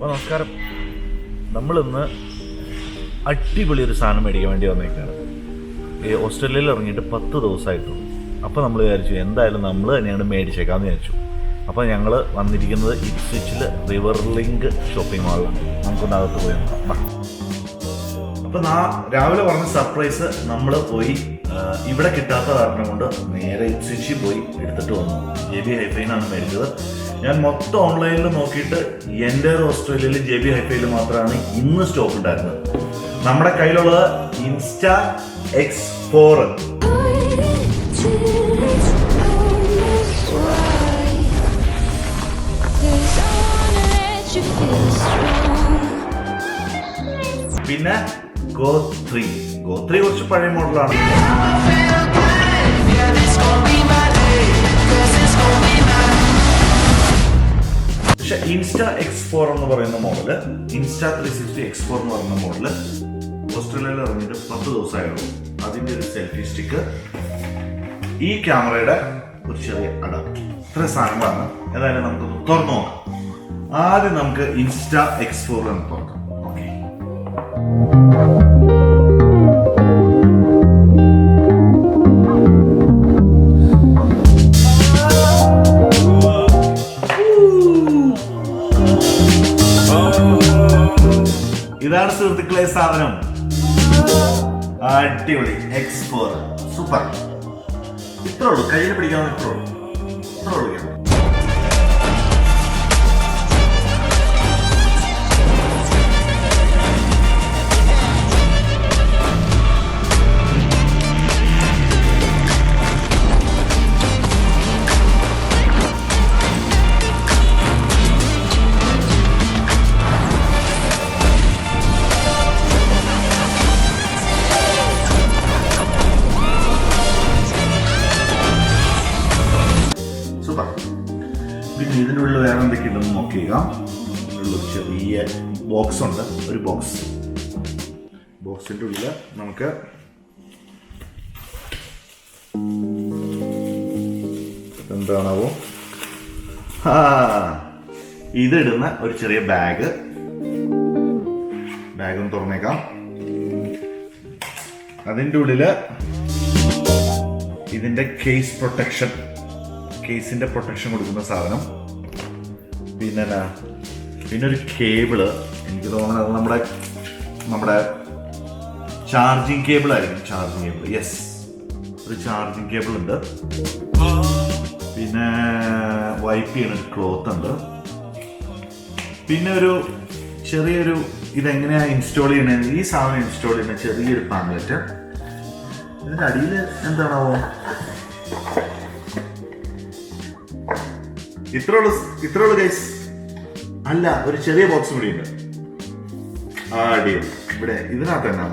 അപ്പോൾ നമസ്കാരം. നമ്മളിന്ന് അടിപൊളി ഒരു സാധനം മേടിക്കാൻ വേണ്ടി വന്നേക്കാണ്. ഈ ഓസ്ട്രേലിയയിൽ ഇറങ്ങിയിട്ട് പത്ത് ദിവസമായിട്ടുള്ളൂ. അപ്പോൾ നമ്മൾ വിചാരിച്ചു എന്തായാലും നമ്മൾ തന്നെയാണ് മേടിച്ചേക്കാമെന്ന് വിചാരിച്ചു. അപ്പോൾ ഞങ്ങൾ വന്നിരിക്കുന്നത് ഇറ്റ്സ്വിച്ചിൽ റിവർ ലിങ്ക് ഷോപ്പിംഗ് മാളിലാണ്. നമുക്കൊന്ന് അകത്ത് പോയി നോക്കാം. അപ്പോൾ രാവിലെ പറഞ്ഞ സർപ്രൈസ് നമ്മൾ പോയി ഇവിടെ കിട്ടാത്ത കാരണം കൊണ്ട് നേരെ ഇപ്സ്വിച്ചിൽ പോയി എടുത്തിട്ട് വന്നു. ജെ ബി ഹൈഫൈനാണ് മേടിച്ചത്. ഞാൻ മൊത്തം ഓൺലൈനിൽ നോക്കിയിട്ട് എന്റെ ഓസ്ട്രേലിയയിൽ ജെ ബി ഹൈഫൈയിൽ മാത്രമാണ് ഇന്ന് സ്റ്റോക്ക് ഉണ്ടായിരുന്നത് നമ്മുടെ കയ്യിലുള്ളത് ഇൻസ്റ്റ എക്സ് ഫോർ പിന്നെ ഗോ ത്രീ ഗോ ത്രീ കുറച്ച് പഴയ മോഡലാണ് ഇൻസ്റ്റ എക്സ് ഫോർ എന്ന് പറയുന്ന model Insta three sixty X four എന്ന് പറയുന്ന മോഡൽ ഓസ്ട്രേലിയയിൽ ഇറങ്ങിയിട്ട് പത്ത് ദിവസമായുള്ളൂ. അതിന്റെ ഒരു സെൽഫി സ്റ്റിക്ക് ഈ ക്യാമറയുടെ ഒരു ചെറിയ അഡാപ്റ്റ് ഇത്ര സാധനങ്ങളാണ്. ഏതായാലും നമുക്കൊന്ന് തുറന്നു നോക്കാം. ആദ്യം നമുക്ക് ഇൻസ്റ്റ എക്സ് ഫോർ എന്ന് തുറക്കാം. ഓക്കെ സുഹൃത്തുക്കളെ സാധനം. അടിപൊളി. എക്സ്പോർ സൂപ്പർ ഇത്രേ ഉള്ളൂ. കയ്യിൽ പിടിക്കാവുന്ന ഇത്രേ ഉള്ളൂ. ഇത്രേ ഉള്ളൂ ഉണ്ട്. ഒരു ബോക്സ് ബോക്സിന്റെ ഉള്ളിൽ നമുക്ക് എന്താണാവോ ഇതിടുന്ന ഒരു ചെറിയ ബാഗ് ബാഗും തുറന്നേക്കാം. അതിന്റെ ഉള്ളിൽ ഇതിന്റെ കേസ് പ്രൊട്ടക്ഷൻ കേസിന്റെ പ്രൊട്ടക്ഷൻ കൊടുക്കുന്ന സാധനം. പിന്നെ? പിന്നെ ഒരു കേബിൾ എനിക്ക് തോന്നുന്നത് നമ്മുടെ നമ്മുടെ ചാർജിങ് കേബിൾ ആയിരിക്കും ചാർജിങ് കേബിൾ യെസ് ഒരു ചാർജിങ് കേബിൾ ഉണ്ട്. പിന്നെ വൈപ്പ് ചെയ്യുന്ന ഒരു ക്ലോത്ത് ഉണ്ട്. പിന്നെ ഒരു ചെറിയൊരു ഇതെങ്ങനെയാ ഇൻസ്റ്റാൾ ചെയ്യണത് ഈ സാധനം ഇൻസ്റ്റാൾ ചെയ്യുന്ന ചെറിയൊരു പാനലറ്റ് ഇതിന്റെ അടിയിൽ എന്താണാവോ? ഇത്രേ ഉള്ളൂ ഇത്രേ ഉള്ളൂ ഗൈസ് അല്ല ഒരു ചെറിയ ബോക്സ് കൂടി ഇവിടെ ഇതിനകത്ത് തന്നെ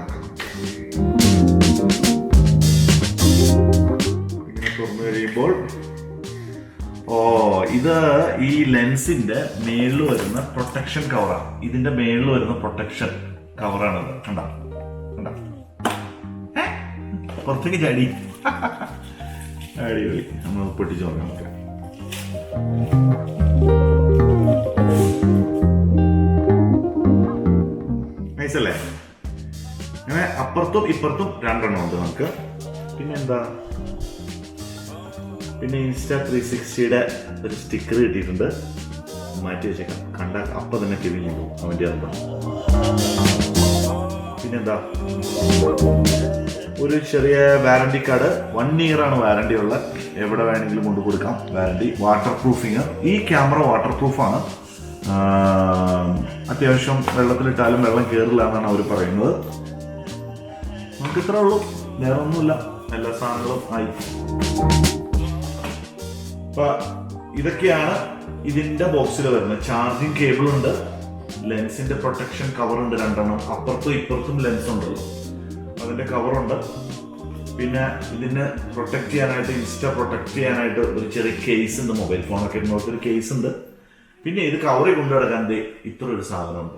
ഇങ്ങനെ തുറന്നു കഴിയുമ്പോൾ ഓ ഇത് ഈ ലെൻസിന്റെ മേളിൽ വരുന്ന പ്രൊട്ടക്ഷൻ കവറാണ് ഇതിന്റെ മേളിൽ വരുന്ന പ്രൊട്ടക്ഷൻ കവറാണിത് കണ്ടാ? കണ്ടാ? പുറത്തേക്ക് ചാടി. അടിപൊളി. നമ്മൾ പൊട്ടിച്ചു നോക്കാം നമുക്ക്. നൈസ് അല്ലേ? അങ്ങനെ അപ്പുറത്തും ഇപ്പുറത്തും രണ്ടെണ്ണം ഉണ്ട് നമുക്ക്. പിന്നെ എന്താ പിന്നെ ഇൻസ്റ്റാ ത്രീ സിക്സ്റ്റിയുടെ ഒരു സ്റ്റിക്കർ കിട്ടിയിട്ടുണ്ട്. മാറ്റി വെച്ചേക്കാം. കണ്ട അപ്പം തന്നെ കെവിൻ പോകും അവന്റെ അപ്പം പിന്നെന്താ? ഒരു ചെറിയ വാറണ്ടി കാർഡ് വൺ ഇയർ ആണ് വാറണ്ടി ഉള്ള. എവിടെ വേണമെങ്കിലും കൊണ്ടു കൊടുക്കാം. വാറണ്ടി വാട്ടർ പ്രൂഫിങ് ഈ ക്യാമറ വാട്ടർ പ്രൂഫാണ് അത്യാവശ്യം വെള്ളത്തിലിട്ടാലും വെള്ളം കയറില്ല എന്നാണ് അവർ പറയുന്നത്. നമുക്ക് ഇത്രേ ഉള്ളൂ. വേറെ ഒന്നുമില്ല. എല്ലാ സാധനങ്ങളും ആയി. അപ്പൊ ഇതൊക്കെയാണ് ഇതിന്റെ ബോക്സിൽ വരുന്നത്. ചാർജിങ് കേബിൾ ഉണ്ട്. ലെൻസിന്റെ പ്രൊട്ടക്ഷൻ കവർ ഉണ്ട് രണ്ടെണ്ണം. അപ്പുറത്തും ഇപ്പുറത്തും ലെൻസ് ഉണ്ടല്ലോ. അതിന്റെ കവറുണ്ട് പിന്നെ ഇതിനെ പ്രൊട്ടക്ട് ചെയ്യാനായിട്ട് ഇൻസ്റ്റ പ്രൊട്ടക്ട് ചെയ്യാനായിട്ട് ഒരു ചെറിയ കേസ് ഉണ്ട് മൊബൈൽ ഫോണൊക്കെ ഒരു കേസ് ഉണ്ട്. പിന്നെ ഇത് കവറി കൊണ്ടു നടക്കാൻ ദേ ഇത്ര ഒരു സാധനമുണ്ട്.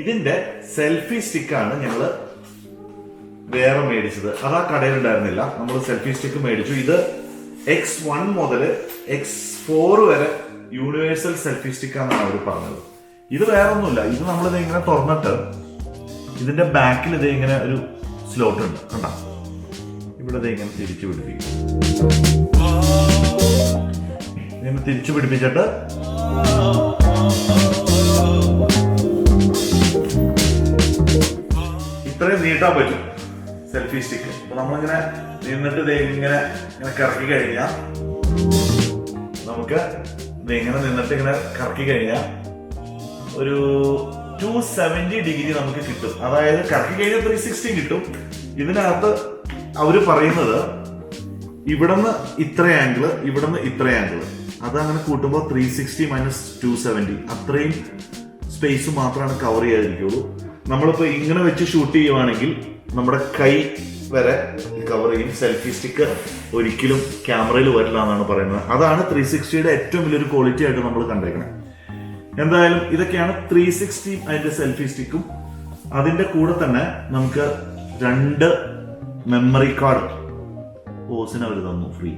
ഇതിന്റെ സെൽഫി സ്റ്റിക്കാണ് ഞങ്ങൾ വേറെ മേടിച്ചത്. അത് ആ കടയിൽ ഉണ്ടായിരുന്നില്ല നമ്മൾ സെൽഫി സ്റ്റിക്ക് മേടിച്ചു. ഇത് എക്സ് വൺ മുതൽ എക്സ് ഫോർ വരെ യൂണിവേഴ്സൽ സെൽഫി സ്റ്റിക്കാണെന്നാണ് അവർ പറഞ്ഞത്. ഇത് വേറെ ഒന്നുമില്ല ഇത് നമ്മളിത് ഇങ്ങനെ തുറന്നിട്ട് ഇതിന്റെ ബാക്കിൽ ഇത് ഇങ്ങനെ ഒരു സ്ലോട്ട് ഉണ്ട് കണ്ട? ഇവിടെ ഇത് ഇങ്ങനെ തിരിച്ചു പിടിപ്പിക്കും. ഇങ്ങനെ തിരിച്ചു പിടിപ്പിച്ചിട്ട് ഇത്രയും നീട്ടാൻ പറ്റും സെൽഫി സ്റ്റിക്ക് അപ്പൊ നമ്മളിങ്ങനെ നിന്നിട്ട് ഇങ്ങനെ ഇങ്ങനെ കറക്കി കഴിഞ്ഞാൽ നമുക്ക് ഇങ്ങനെ നിന്നിട്ട് ഇങ്ങനെ കറക്കി കഴിഞ്ഞാൽ ഒരു ടു സെവന്റി ഡിഗ്രി നമുക്ക് കിട്ടും. അതായത് കറക്കി കഴിഞ്ഞാൽ ത്രീ സിക്സ്റ്റി കിട്ടും. ഇതിനകത്ത് അവർ പറയുന്നത് ഇവിടുന്ന് ഇത്ര ആംഗിൾ ഇവിടുന്ന് ഇത്ര ആംഗിൾ അത് അങ്ങനെ കൂട്ടുമ്പോൾ three sixty minus two seventy അത്രയും സ്പേസ് മാത്രമാണ് കവർ ചെയ്യാതിരിക്കുള്ളൂ. നമ്മളിപ്പോൾ ഇങ്ങനെ വെച്ച് ഷൂട്ട് ചെയ്യുവാണെങ്കിൽ നമ്മുടെ കൈ വരെ കവർ ചെയ്യും. സെൽഫി സ്റ്റിക്ക് ഒരിക്കലും ക്യാമറയിൽ വരില്ല എന്നാണ് പറയുന്നത്. അതാണ് ത്രീ സിക്സ്റ്റിയുടെ ഏറ്റവും വലിയൊരു ക്വാളിറ്റി ആയിട്ട് നമ്മൾ കണ്ടേക്കുന്നത് എന്തായാലും ഇതൊക്കെയാണ് ത്രീ സിക്സ്റ്റി അതിന്റെ സെൽഫി സ്റ്റിക്കും അതിന്റെ കൂടെ തന്നെ നമുക്ക് രണ്ട് മെമ്മറി കാർഡ് ഓസിന് അവർ തന്നു ഫ്രീ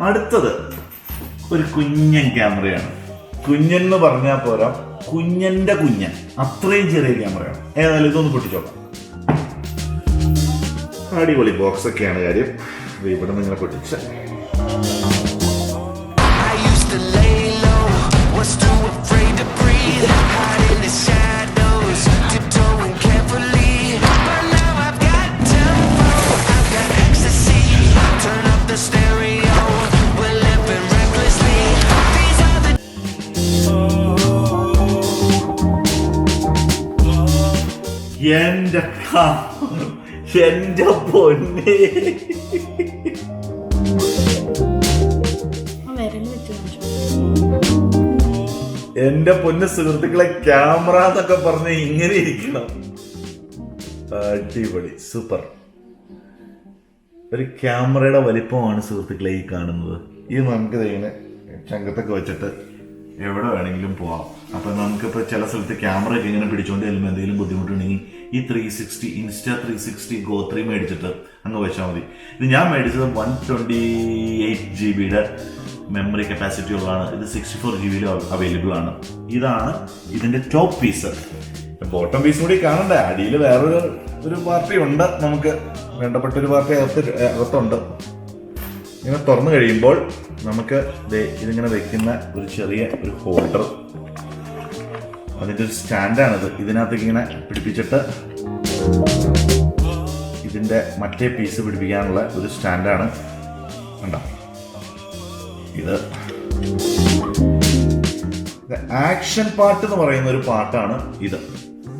അടുത്തത് ഒരു കുഞ്ഞൻ ക്യാമറയാണ്. കുഞ്ഞൻ എന്ന് പറഞ്ഞാൽ പോരാ കുഞ്ഞന്റെ കുഞ്ഞൻ. അത്രയും ചെറിയ ക്യാമറയാണ്. ഏതായാലും ഇതൊന്ന് പൊട്ടിച്ചോക്കാം. അടിപൊളി ബോക്സ് ഒക്കെയാണ് കാര്യം. ഇവിടെ നിങ്ങളെ ഇങ്ങനെ എന്റെ എന്റെ പൊന്നെ. എന്റെ പൊന്ന് സുഹൃത്തുക്കളെ ക്യാമറ എന്നൊക്കെ പറഞ്ഞ് ഇങ്ങനെ ഇരിക്കണം. അടിപൊളി സൂപ്പർ. ഒരു ക്യാമറയുടെ വലിപ്പമാണ് സുഹൃത്തുക്കളെ ഈ കാണുന്നത്. ഇത് നമുക്ക് ഇങ്ങനെ ചങ്കത്തൊക്കെ വെച്ചിട്ട് എവിടെ വേണമെങ്കിലും പോവാം. അപ്പൊ നമുക്കിപ്പോ ചില സ്ഥലത്ത് ക്യാമറയൊക്കെ ഇങ്ങനെ പിടിച്ചോണ്ട് ചെല്ലുമ്പോൾ എന്തെങ്കിലും ബുദ്ധിമുട്ടുണ്ടെങ്കിൽ ഈ three sixty Insta three sixty Go three മേടിച്ചിട്ട് അങ്ങ് വെച്ചാൽ മതി. ഇത് ഞാൻ മേടിച്ചത് വൺ ട്വന്റി എയ്റ്റ് ജി ബിയുടെ മെമ്മറി കപ്പാസിറ്റി ഉള്ളതാണ്. ഇത് സിക്സ്റ്റി ഫോർ ജി ബിയിലും അവൈലബിൾ ആണ്. ഇതാണ് ഇതിന്റെ ടോപ്പ് പീസ് ബോട്ടം പീസ് കൂടി കാണണ്ടേ? അടിയിൽ വേറൊരു ഒരു പാർട്ടി ഉണ്ട് നമുക്ക്. വേണ്ടപ്പെട്ട ഒരു പാർട്ടി അകത്ത് അകത്തുണ്ട്. ഇങ്ങനെ തുറന്നു കഴിയുമ്പോൾ നമുക്ക് ഇതിങ്ങനെ വെക്കുന്ന ഒരു ചെറിയ ഒരു ഹോൾഡർ അതിന്റെ ഒരു സ്റ്റാൻഡാണിത്. ഇതിനകത്തേക്ക് ഇങ്ങനെ പിടിപ്പിച്ചിട്ട് ഇതിന്റെ മറ്റേ പീസ് പിടിപ്പിക്കാനുള്ള ഒരു സ്റ്റാൻഡാണ്. കണ്ടോ? ഇത് ആക്ഷൻ പാട്ട് എന്ന് പറയുന്ന ഒരു പാട്ടാണ് ഇത്.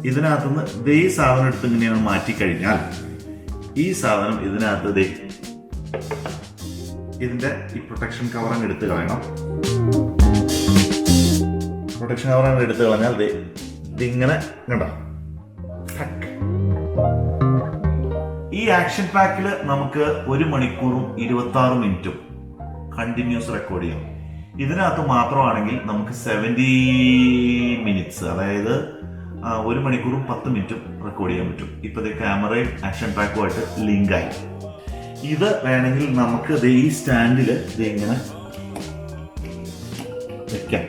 ഇതിനകത്തുനിന്ന് ഈ സാധനം എടുത്ത് ഇങ്ങനെയാണ് മാറ്റിക്കഴിഞ്ഞാൽ ഈ സാധനം ഇതിനകത്ത് ദേ ഇതിന്റെ ഈ പ്രൊട്ടക്ഷൻ കവർ അങ്ങ് എടുത്ത് കളയണം. പ്രൊട്ടക്ഷൻ കവർ അങ്ങ് എടുത്ത് കളഞ്ഞാൽ ഇതിങ്ങനെ കണ്ടോ. ഈ ആക്ഷൻ പാക്കിൽ നമുക്ക് ഒരു മണിക്കൂറും ഇരുപത്തി ആറ് മിനിറ്റും കണ്ടിന്യൂസ് റെക്കോർഡ് ചെയ്യാം. ഇതിനകത്ത് മാത്രമാണെങ്കിൽ നമുക്ക് സെവന്റി മിനിറ്റ്സ് അതായത് ഒരു മണിക്കൂറും പത്ത് മിനിറ്റും റെക്കോർഡ് ചെയ്യാൻ പറ്റും. ഇപ്പൊ ഇത് ക്യാമറയും ആക്ഷൻ പാക്കുമായിട്ട് ലിങ്കായി ഇത് വേണമെങ്കിൽ നമുക്ക് ഈ സ്റ്റാൻഡിൽ ഇത് ഇങ്ങനെ വെക്കാം.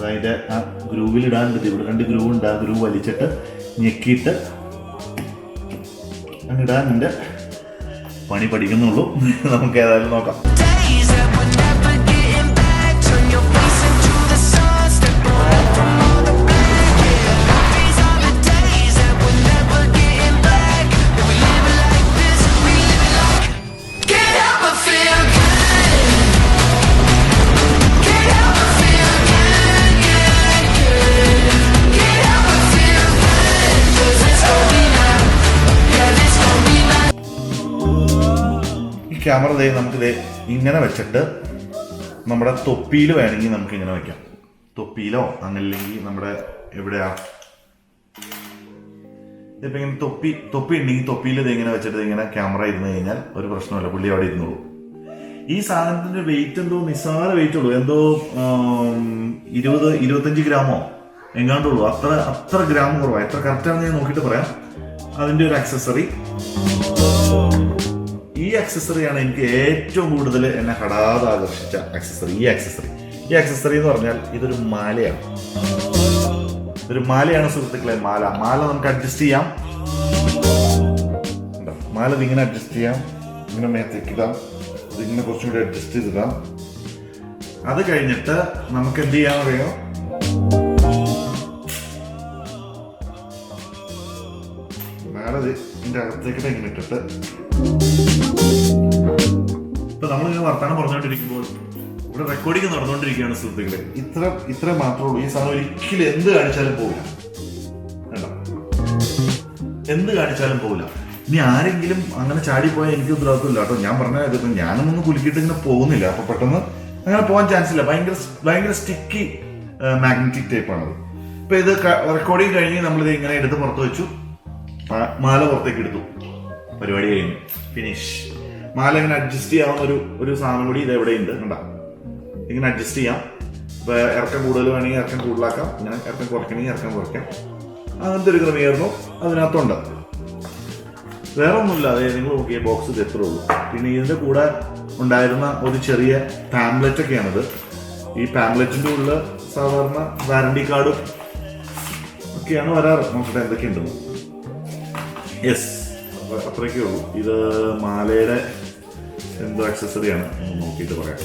അതായത് ആ ഗ്രൂവിൽ ഇടാനുണ്ട് ഇവിടെ രണ്ട് ഗ്രൂവ് ഉണ്ട്. ആ ഗ്രൂവ് വലിച്ചിട്ട് ഞെക്കിയിട്ട് അങ്ങ് ഇടാനുണ്ട് പണി പഠിക്കുന്നുള്ളൂ. നമുക്ക് ഏതായാലും നോക്കാം. ക്യാമറ ദേ നമുക്ക് ദേ ഇങ്ങനെ വെച്ചിട്ട് നമ്മുടെ തൊപ്പിയിൽ വേണമെങ്കിൽ നമുക്ക് ഇങ്ങനെ വെക്കാം. തൊപ്പിയിലോ അങ്ങല്ലെങ്കിൽ നമ്മുടെ എവിടെയാ? ഇപ്പൊ ഇങ്ങനെ തൊപ്പി തൊപ്പി ഉണ്ടെങ്കിൽ തൊപ്പിയിൽ ഇത് ഇങ്ങനെ വെച്ചിട്ട് ഇങ്ങനെ ക്യാമറ ഇരുന്ന് കഴിഞ്ഞാൽ ഒരു പ്രശ്നമല്ല പുള്ളി അവിടെ ഇരുന്നുള്ളൂ ഈ സാധനത്തിന്റെ വെയിറ്റ് എന്തോ നിസ്സാര വെയിറ്റ് ഉള്ളൂ. എന്തോ ഇരുപത് ഇരുപത്തഞ്ച് ഗ്രാമോ? എങ്ങാണ്ടുള്ളൂ. അത്ര അത്ര ഗ്രാം കുറവാണ് എത്ര കറക്റ്റാണെന്ന് ഞാൻ നോക്കിയിട്ട് പറയാം. അതിന്റെ ഒരു അക്സസറി ഈ അക്സസറിയാണ് എനിക്ക് ഏറ്റവും കൂടുതൽ എന്നെ ഹടാതെ ആകർഷിച്ച അക്സസറി ഈ അക്സസറി ഈ ആക്സസറി എന്ന് പറഞ്ഞാൽ ഇതൊരു മാലയാണ്. ഇതൊരു മാലയാണ് സുഹൃത്തുക്കളെ മാല. മാല നമുക്ക് അഡ്ജസ്റ്റ് ചെയ്യാം? മാല ഇതിങ്ങനെ അഡ്ജസ്റ്റ് ചെയ്യാം. ഇങ്ങനെ മേത്തേക്ക് ഇടാം ഇതിങ്ങനെ കുറച്ചും കൂടി അഡ്ജസ്റ്റ് ചെയ്തിടാം അത് കഴിഞ്ഞിട്ട് നമുക്ക് എന്ത് ചെയ്യാൻ അറിയോ? മാല ഇത് ഇതിന്റെ അകത്തേക്കിട്ട് ഇങ്ങനെ ഇട്ടിട്ട് ഇപ്പൊ നമ്മളിങ്ങനെ വർത്താനം പറഞ്ഞുകൊണ്ടിരിക്കുമ്പോൾ ഇവിടെ റെക്കോർഡിംഗ് നടന്നുകൊണ്ടിരിക്കുകയാണ് സുഹൃത്തുക്കളെ. ഇത്ര ഇത്ര മാത്രമേ ഉള്ളൂ. ഈ സാധനം ഒരിക്കലും എന്ത് കാണിച്ചാലും പോകില്ല? എന്ത് കാണിച്ചാലും പോകില്ല ഇനി ആരെങ്കിലും അങ്ങനെ ചാടിപ്പോയാൽ എനിക്ക് ഉത്തരവാദിത്തമില്ല കേട്ടോ. ഞാൻ പറഞ്ഞ ഇതിപ്പോ ഒന്ന് കുലുക്കിയിട്ട് ഇങ്ങനെ പോകുന്നില്ല. അപ്പൊ പെട്ടെന്ന് അങ്ങനെ പോകാൻ ചാൻസ് ഇല്ല. ഭയങ്കര ഭയങ്കര സ്റ്റിക്കി മാഗ്നറ്റിക് ടൈപ്പ് ആണത്. ഇപ്പൊ ഇത് റെക്കോർഡിങ് കഴിഞ്ഞ് നമ്മളിത് ഇങ്ങനെ എടുത്ത് പുറത്ത് വെച്ചു. മാല പുറത്തേക്ക് എടുത്തു. പരിപാടി കഴിഞ്ഞു. ഫിനിഷ് മാല ഇങ്ങനെ അഡ്ജസ്റ്റ് ചെയ്യാവുന്ന ഒരു ഒരു സാധനം കൂടി ഇത് എവിടെ ഉണ്ട് കണ്ട? ഇങ്ങനെ അഡ്ജസ്റ്റ് ചെയ്യാം. ഇപ്പൊ ഇറക്കം കൂടുതൽ വേണമെങ്കിൽ ഇറക്കം കൂടുതലാക്കാം. ഇങ്ങനെ ഇറക്കം കുറയ്ക്കണമെങ്കിൽ ഇറക്കം കുറയ്ക്കാം. അങ്ങനത്തെ ഒരു ക്രമീകരണം അതിനകത്തുണ്ട്. വേറെ ഒന്നുമില്ല അതെ നിങ്ങൾ നോക്കിയ ബോക്സ് ഇത് എത്ര ഉള്ളൂ. പിന്നെ ഇതിന്റെ കൂടെ ഉണ്ടായിരുന്ന ഒരു ചെറിയ പാംപ്ലെറ്റ് ഒക്കെയാണിത്. ഈ പാംപ്ലെറ്റിന്റെ ഉള്ളിൽ സാധാരണ വാറണ്ടി കാർഡും ഒക്കെയാണ് വരാറ്. നോക്കട്ടെ എന്തൊക്കെയുണ്ടെന്ന്. യെസ് അത്രയൊക്കെ ഉള്ളൂ. ഇത് മാലയുടെ എന്തോ ആക്സസറിയാണ് നോക്കിയിട്ട് പറയാം.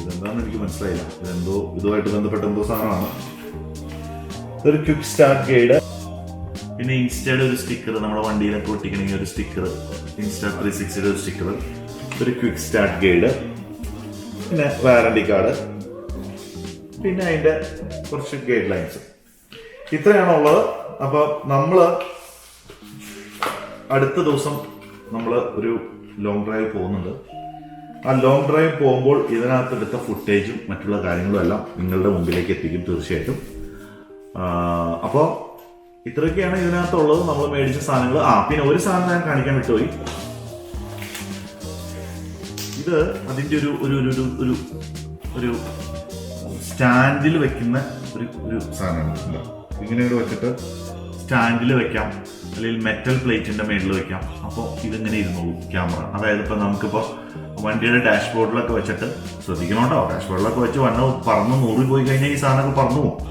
ഇതെന്താണെന്ന് എനിക്ക് മനസ്സിലായില്ല. ഇതെന്തോ ഇതുമായിട്ട് ബന്ധപ്പെട്ട എന്തോ സാധനമാണ്. ഒരു ക്വിക്ക് സ്റ്റാർട്ട് ഗൈഡ് പിന്നെ ഇൻസ്റ്റയുടെ ഒരു സ്റ്റിക്കർ നമ്മുടെ വണ്ടിയിലൊക്കെ ഒട്ടിക്കണമെങ്കിൽ ഒരു സ്റ്റിക്കർ ഇൻസ്റ്റാ ത്രീ സിക്സ്റ്റിയുടെ ഒരു സ്റ്റിക്കർ ഒരു ക്വിക്ക് സ്റ്റാർട്ട് ഗൈഡ് പിന്നെ വാറണ്ടി കാർഡ് പിന്നെ അതിന്റെ കുറച്ച് ഗൈഡ് ലൈൻസ് ഇത്രയാണുള്ളത്. അപ്പോൾ അപ്പൊ നമ്മൾ അടുത്ത ദിവസം നമ്മൾ ഒരു ലോങ് ഡ്രൈവ് പോകുന്നുണ്ട്. ആ ലോങ് ഡ്രൈവ് പോകുമ്പോൾ ഇതിനകത്ത് എടുത്ത ഫുട്ടേജും മറ്റുള്ള കാര്യങ്ങളും എല്ലാം നിങ്ങളുടെ മുമ്പിലേക്ക് എത്തിക്കും തീർച്ചയായിട്ടും. അപ്പോൾ ഇത്രയൊക്കെയാണ് ഇതിനകത്തുള്ളത്. നമ്മൾ മേടിച്ച സാധനങ്ങൾ ആ പിന്നെ ഒരു സാധനം ഞാൻ കാണിക്കാൻ വിട്ടുപോയി. ഇത് അതിന്റെ ഒരു ഒരു ഒരു ഒരു ഒരു ഒരു സ്റ്റാൻഡിൽ വെക്കുന്ന ഒരു ഒരു സാധനമാണ്. ഇങ്ങനെ ഇവിടെ വെച്ചിട്ട് സ്റ്റാൻഡിൽ വെക്കാം. അല്ലെങ്കിൽ മെറ്റൽ പ്ലേറ്റിന്റെ മേളിൽ വെക്കാം. അപ്പോൾ ഇതിങ്ങനെ ഇരുന്നോളൂ ക്യാമറ. അതായത് ഇപ്പൊ നമുക്കിപ്പോ വണ്ടിയുടെ ഡാഷ്ബോർഡിലൊക്കെ വെച്ചിട്ട് ശ്രദ്ധിക്കണോട്ടോ? ഡാഷ്ബോർഡിലൊക്കെ വെച്ച് വണ്ണം പറന്ന് നൂറിൽ പോയി കഴിഞ്ഞാൽ ഈ സാധനമൊക്കെ പറന്നു പോകും.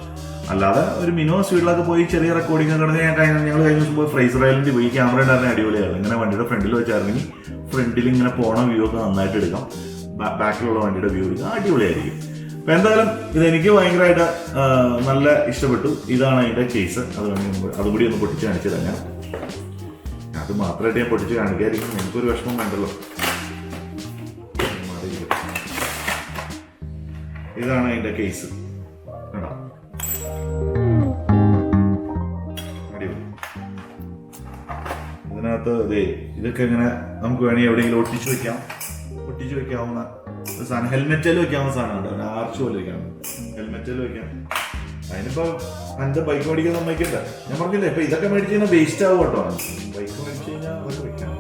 അല്ലാതെ ഒരു മിനിമം സ്പീഡിലൊക്കെ പോയി ചെറിയ റെക്കോർഡിംഗ് ഒക്കെ ഞാൻ കഴിഞ്ഞ ഞങ്ങൾ കഴിഞ്ഞ ദിവസം പോയി ഫ്രൈസർ ഐലൻഡിൽ പോയി ക്യാമറ ഉണ്ടായിരുന്ന അടിപൊളിയാണ് ഇങ്ങനെ വണ്ടിയുടെ ഫ്രണ്ടിൽ വെച്ചായിരുന്നെങ്കിൽ ഫ്രണ്ടിൽ ഇങ്ങനെ പോണ വ്യൂ ഒക്കെ നന്നായിട്ട് എടുക്കാം. ബാക്കിലുള്ള വണ്ടിയുടെ വ്യൂ എടുക്കാം. അടിപൊളിയായിരിക്കും. എന്തായാലും ഇത് എനിക്ക് ഭയങ്കരമായിട്ട് നല്ല ഇഷ്ടപ്പെട്ടു. ഇതാണ് അതിന്റെ കേസ് അത് അതുകൂടി ഒന്ന് പൊട്ടിച്ച് കാണിച്ചു തന്നെ അത് മാത്രമായിട്ട് ഞാൻ പൊട്ടിച്ച് കാണിക്കാതിരിക്കും. എനിക്കൊരു വിഷമം വേണ്ടല്ലോ. ഇതാണ് അതിന്റെ കേസ് കണ്ടോ? ഇതിനകത്ത് ഇതേ ഇതൊക്കെ ഇങ്ങനെ നമുക്ക് വേണമെങ്കിൽ എവിടെയെങ്കിലും ഒട്ടിച്ചു വെക്കാം. ഒട്ടിച്ചു വെക്കാവുന്ന സാധനം ഹെൽമെറ്റിൽ വെക്കാവുന്ന സാധനമുണ്ട് ഒരു ആർച്ച് പോലെ വെക്കാം ഹെൽമെറ്റിൽ വെക്കാം അതിനിപ്പോ എന്റെ ബൈക്ക് മേടിക്കാൻ സമ്മതിക്കട്ടെ ഞാൻ പറഞ്ഞില്ലേ ഇപ്പൊ ഇതൊക്കെ മേടിച്ച് കഴിഞ്ഞാൽ വേസ്റ്റ് ആവും കേട്ടോ. ബൈക്ക് മേടിച്ച് കഴിഞ്ഞാൽ അതൊക്കെ വെക്കാം.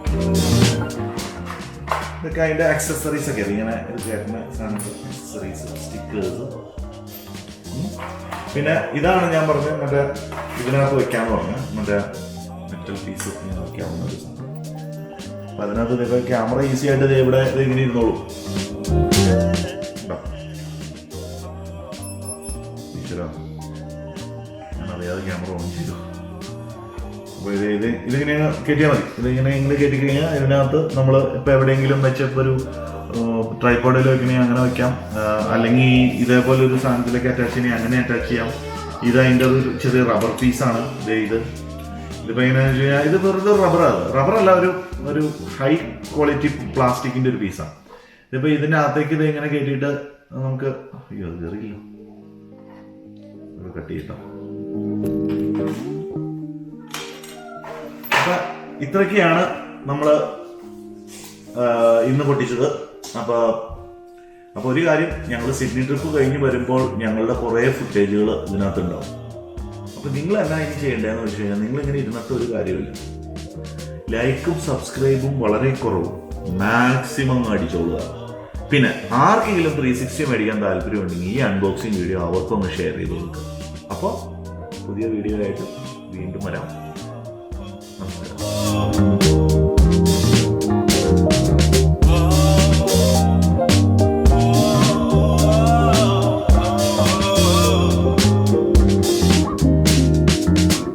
ഇതൊക്കെ അതിന്റെ അക്സസറീസ് ഒക്കെ ഇങ്ങനെ ചേർന്ന സാധനങ്ങൾ സ്റ്റിക്കേഴ്സ് പിന്നെ ഇതാണ് ഞാൻ പറഞ്ഞത് മറ്റേ ഇതിനകത്ത് വെക്കാന്ന് പറഞ്ഞ മറ്റേ മെറ്റൽ പീസ് വെക്കാവുന്ന ഒരു സാധനം അപ്പൊ അതിനകത്ത് ഇതൊക്കെ ക്യാമറ ഈസി ആയിട്ട് ഇവിടെ ഇങ്ങനെ ഇരുന്നോളൂ. അറിയാതെ ക്യാമറ ഓൺ ചെയ്തു. അപ്പൊ ഇത് ഇത് ഇതിങ്ങനെ കയറ്റിയാൽ മതി. ഇതിങ്ങനെ ഇങ്ങനെ കയറ്റി കഴിഞ്ഞാൽ ഇതിനകത്ത് നമ്മൾ ഇപ്പൊ എവിടെയെങ്കിലും വെച്ച് ഇപ്പോൾ ഒരു ട്രൈപ്പോഡിൽ വെക്കണമെങ്കിൽ അങ്ങനെ വെക്കാം. അല്ലെങ്കിൽ ഇതേപോലെ ഒരു സാധനത്തിലേക്ക് അറ്റാച്ച് ചെയ്യണമെങ്കിൽ അങ്ങനെ അറ്റാച്ച് ചെയ്യാം. ഇത് അതിന്റെ ഒരു ചെറിയ റബ്ബർ പീസാണ് ഇത് ഇത് ഇതിപ്പോ എങ്ങനെയാണെന്ന് വെച്ച് കഴിഞ്ഞാൽ ഇത് വെറുതെ റബ്ബറാണ് റബ്ബറല്ല ഒരു ഒരു ഹൈ ക്വാളിറ്റി പ്ലാസ്റ്റിക്കിന്റെ ഒരു പീസാണ് ഇതിപ്പോ ഇതിന്റെ അകത്തേക്ക് ഇത് ഇങ്ങനെ കയറ്റിയിട്ട് നമുക്ക് അയ്യോ കയറിയില്ല കട്ട് ചെയ്യട്ടോ. അപ്പൊ ഇത്രയൊക്കെയാണ് നമ്മൾ ഇന്ന് പൊട്ടിച്ചത്. അപ്പൊ അപ്പൊ ഒരു കാര്യം ഞങ്ങൾ സിഡ്നി ട്രിപ്പ് കഴിഞ്ഞ് വരുമ്പോൾ ഞങ്ങളുടെ കുറേ ഫുട്ടേജുകൾ ഇതിനകത്തുണ്ടാവും. അപ്പൊ നിങ്ങൾ എന്നാ ഇനി ചെയ്യേണ്ടതെന്ന് വെച്ച് കഴിഞ്ഞാൽ നിങ്ങൾ ഇങ്ങനെ ഇരുന്നിട്ട് ഒരു കാര്യമില്ല. ലൈക്കും സബ്സ്ക്രൈബും വളരെ കുറവും. മാക്സിമം അടിച്ചോളുക. പിന്നെ ആർക്കെങ്കിലും ത്രീ സിക്സ്റ്റി മേടിക്കാൻ താല്പര്യമുണ്ടെങ്കിൽ ഈ അൺബോക്സിങ് വീഡിയോ അവർക്കൊന്ന് ഷെയർ ചെയ്ത് കൊടുക്കുക അപ്പോൾ പുതിയ വീഡിയോ ആയിട്ട് വീണ്ടും വരാം. നമസ്കാരം.